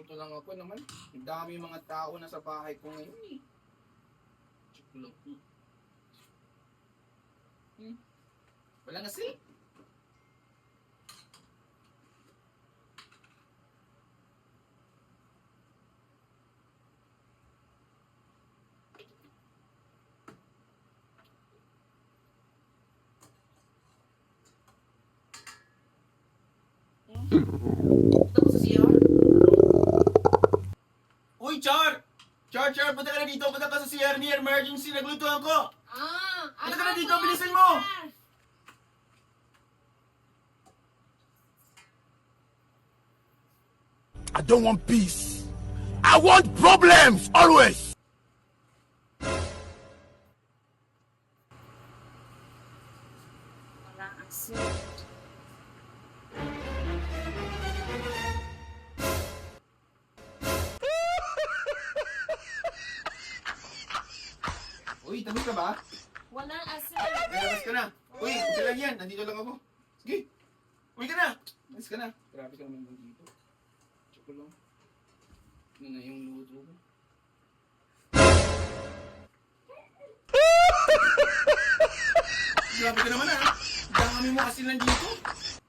Luluto lang ako naman. Ang dami mga tao na sa bahay ko ngayon eh. Lang. Hmm. Hmm. Wala na sila. Tapos sa CR? Uy, Char! Char, punta ka na dito. Punta ka sa CR ni emergency. Naglutuan ko. Ah, Punta ka na dito. Bilisan mo. I don't want peace. I want problems always. Wala ang Uy, tabi ka ba? Wala asin. Lalabas ka na. Uy, okay lang yan. Nandito lang ako. Sige. Uy ka na. Alis ka na. Grabe ka naman dito. Tsoko lang. Ano na yung luto ko? Grabe ka naman ah. Dami mo kasi nandito.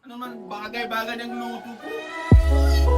Ano man, bagay-bagay ng luto ko.